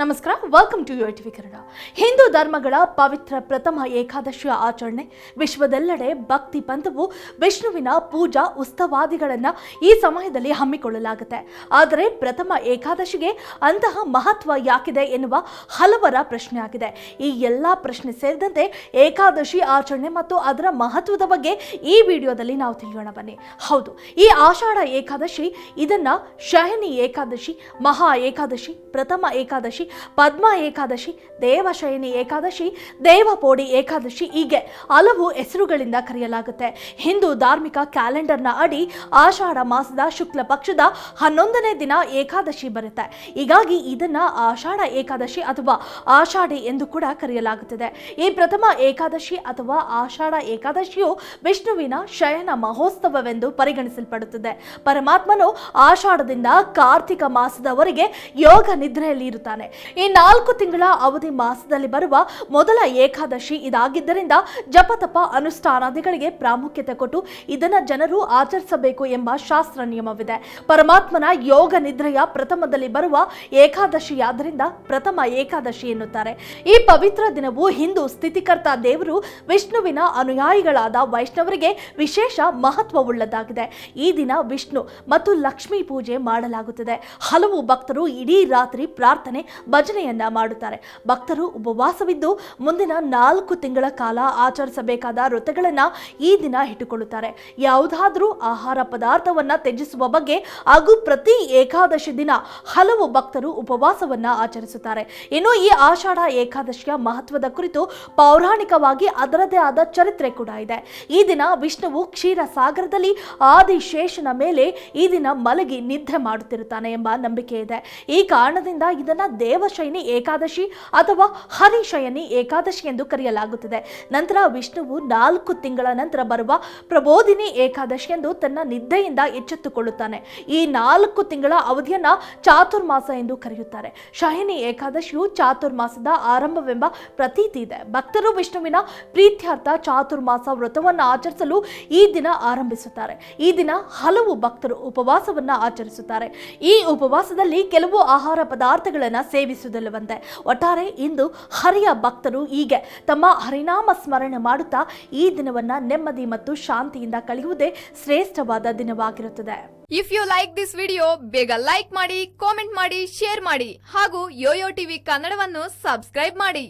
ನಮಸ್ಕಾರ welcome to U TV Kannada. Hindu ಧರ್ಮಗಳ ಪವಿತ್ರ ಪ್ರಥಮ ಏಕಾದಶಿಯ ಆಚರಣೆ. ವಿಶ್ವದೆಲ್ಲೆಡೆ ಭಕ್ತಿ ಪಂಥವು ವಿಷ್ಣುವಿನ ಪೂಜಾ ಉತ್ಸವಾದಿಗಳನ್ನು ಈ ಸಮಯದಲ್ಲಿ ಹಮ್ಮಿಕೊಳ್ಳಲಾಗುತ್ತೆ. ಆದರೆ ಪ್ರಥಮ ಏಕಾದಶಿಗೆ ಅಂತಹ ಮಹತ್ವ ಯಾಕಿದೆ ಎನ್ನುವ ಹಲವರ ಪ್ರಶ್ನೆ ಆಗಿದೆ ಈ ಎಲ್ಲ ಪ್ರಶ್ನೆ ಸೇರಿದಂತೆ ಏಕಾದಶಿ ಆಚರಣೆ ಮತ್ತು ಅದರ ಮಹತ್ವದ ಬಗ್ಗೆ ಈ ವಿಡಿಯೋದಲ್ಲಿ ನಾವು ತಿಳಿಯೋಣ ಬನ್ನಿ. ಹೌದು, ಈ ಆಷಾಢ ಏಕಾದಶಿ ಇದನ್ನ ಶಹನಿ ಏಕಾದಶಿ, ಮಹಾ ಏಕಾದಶಿ, ಪ್ರಥಮ ಏಕಾದಶಿ ಪದ್ಮ ಏಕಾದಶಿ, ದೇವಶಯನಿ ಏಕಾದಶಿ, ದೇವಪೋಡಿ ಏಕಾದಶಿ ಹೀಗೆ ಹಲವು ಹೆಸರುಗಳಿಂದ ಕರೆಯಲಾಗುತ್ತೆ. ಹಿಂದೂ ಧಾರ್ಮಿಕ ಕ್ಯಾಲೆಂಡರ್ನ ಅಡಿ ಆಷಾಢ ಮಾಸದ ಶುಕ್ಲ ಪಕ್ಷದ ಹನ್ನೊಂದನೇ ದಿನ ಏಕಾದಶಿ ಬರುತ್ತೆ. ಹೀಗಾಗಿ ಇದನ್ನ ಆಷಾಢ ಏಕಾದಶಿ ಅಥವಾ ಆಷಾಢಿ ಎಂದು ಕೂಡ ಕರೆಯಲಾಗುತ್ತದೆ. ಈ ಪ್ರಥಮ ಏಕಾದಶಿ ಅಥವಾ ಆಷಾಢ ಏಕಾದಶಿಯು ವಿಷ್ಣುವಿನ ಶಯನ ಮಹೋತ್ಸವವೆಂದು ಪರಿಗಣಿಸಲ್ಪಡುತ್ತದೆ. ಪರಮಾತ್ಮನು ಆಷಾಢದಿಂದ ಕಾರ್ತಿಕ ಮಾಸದವರೆಗೆ ಯೋಗ ನಿದ್ರೆಯಲ್ಲಿ ಇರುತ್ತಾನೆ ಈ ನಾಲ್ಕು ತಿಂಗಳ ಅವಧಿ ಮಾಸದಲ್ಲಿ ಬರುವ ಮೊದಲ ಏಕಾದಶಿ ಇದಾಗಿದ್ದರಿಂದ ಜಪತಪ ಅನುಷ್ಠಾನಾದಿಗಳಿಗೆ ಪ್ರಾಮುಖ್ಯತೆ ಕೊಟ್ಟು ಇದನ್ನ ಜನರು ಆಚರಿಸಬೇಕು ಎಂಬ ಶಾಸ್ತ್ರ ನಿಯಮವಿದೆ. ಪರಮಾತ್ಮನ ಯೋಗ ನಿದ್ರೆಯ ಪ್ರಥಮದಲ್ಲಿ ಬರುವ ಏಕಾದಶಿಯಾದ್ದರಿಂದ ಪ್ರಥಮ ಏಕಾದಶಿ ಎನ್ನುತ್ತಾರೆ. ಈ ಪವಿತ್ರ ದಿನವು ಹಿಂದೂ ಸ್ಥಿತಿಕರ್ತ ದೇವರು ವಿಷ್ಣುವಿನ ಅನುಯಾಯಿಗಳಾದ ವೈಷ್ಣವರಿಗೆ ವಿಶೇಷ ಮಹತ್ವವುಳ್ಳದಾಗಿದೆ ಈ ದಿನ ವಿಷ್ಣು ಮತ್ತು ಲಕ್ಷ್ಮೀ ಪೂಜೆ ಮಾಡಲಾಗುತ್ತದೆ. ಹಲವು ಭಕ್ತರು ಇಡೀ ರಾತ್ರಿ ಪ್ರಾರ್ಥನೆ ಭಜನೆಯನ್ನ ಮಾಡುತ್ತಾರೆ. ಭಕ್ತರು ಉಪವಾಸವಿದ್ದು ಮುಂದಿನ ನಾಲ್ಕು ತಿಂಗಳ ಕಾಲ ಆಚರಿಸಬೇಕಾದ ಋತುಗಳನ್ನು ಈ ದಿನ ಇಟ್ಟುಕೊಳ್ಳುತ್ತಾರೆ. ಯಾವುದಾದ್ರೂ ಆಹಾರ ಪದಾರ್ಥವನ್ನ ತ್ಯಜಿಸುವ ಬಗ್ಗೆ ಹಾಗೂ ಪ್ರತಿ ಏಕಾದಶಿ ದಿನ ಹಲವು ಭಕ್ತರು ಉಪವಾಸವನ್ನ ಆಚರಿಸುತ್ತಾರೆ. ಇನ್ನು ಈ ಆಷಾಢ ಏಕಾದಶಿಯ ಮಹತ್ವದ ಕುರಿತು ಪೌರಾಣಿಕವಾಗಿ ಅದರದೇ ಆದ ಚರಿತ್ರೆ ಕೂಡ ಇದೆ. ಈ ದಿನ ವಿಷ್ಣುವು ಕ್ಷೀರ ಸಾಗರದಲ್ಲಿ ಆದಿಶೇಷನ ಮೇಲೆ ಈ ದಿನ ಮಲಗಿ ನಿದ್ದೆ ಮಾಡುತ್ತಿರುತ್ತಾನೆ ಎಂಬ ನಂಬಿಕೆ ಇದೆ. ಈ ಕಾರಣದಿಂದ ಇದನ್ನ ದೇವಶಯನಿ ಏಕಾದಶಿ ಅಥವಾ ಹರಿಶಯನಿ ಏಕಾದಶಿ ಎಂದು ಕರೆಯಲಾಗುತ್ತದೆ. ನಂತರ ವಿಷ್ಣುವು ನಾಲ್ಕು ತಿಂಗಳ ನಂತರ ಬರುವ ಪ್ರಬೋಧಿನಿ ಏಕಾದಶಿ ಎಂದು ತನ್ನ ನಿದ್ದೆಯಿಂದ ಎಚ್ಚೆತ್ತುಕೊಳ್ಳುತ್ತಾನೆ. ಈ ನಾಲ್ಕು ತಿಂಗಳ ಅವಧಿಯನ್ನ ಚಾತುರ್ಮಾಸ ಎಂದು ಕರೆಯುತ್ತಾರೆ. ಶಯನಿ ಏಕಾದಶಿಯು ಚಾತುರ್ಮಾಸದ ಆರಂಭವೆಂಬ ಪ್ರತೀತಿ ಇದೆ. ಭಕ್ತರು ವಿಷ್ಣುವಿನ ಪ್ರೀತ್ಯಾರ್ಥ ಚಾತುರ್ಮಾಸ ವ್ರತವನ್ನು ಆಚರಿಸಲು ಈ ದಿನ ಆರಂಭಿಸುತ್ತಾರೆ. ಈ ದಿನ ಹಲವು ಭಕ್ತರು ಉಪವಾಸವನ್ನು ಆಚರಿಸುತ್ತಾರೆ. ಈ ಉಪವಾಸದಲ್ಲಿ ಕೆಲವು ಆಹಾರ ಪದಾರ್ಥಗಳನ್ನು ಸೇವಿಸುವುದಿಲ್ಲವಂತೆ. ಒಟ್ಟಾರೆ ಇಂದು ಹರಿಯ ಭಕ್ತರು ಹೀಗೆ ತಮ್ಮ ಹರಿನಾಮ ಸ್ಮರಣೆ ಮಾಡುತ್ತಾ ಈ ದಿನವನ್ನ ನೆಮ್ಮದಿ ಮತ್ತು ಶಾಂತಿಯಿಂದ ಕಳೆಯುವುದೇ ಶ್ರೇಷ್ಠವಾದ ದಿನವಾಗಿರುತ್ತದೆ. If you like this video ಬೇಗ ಲೈಕ್ ಮಾಡಿ ಕಾಮೆಂಟ್ ಮಾಡಿ ಶೇರ್ ಮಾಡಿ ಹಾಗೂ ಯೋಯೋ ಟಿವಿ ಕನ್ನಡವನ್ನು ಸಬ್ಸ್ಕ್ರೈಬ್ ಮಾಡಿ.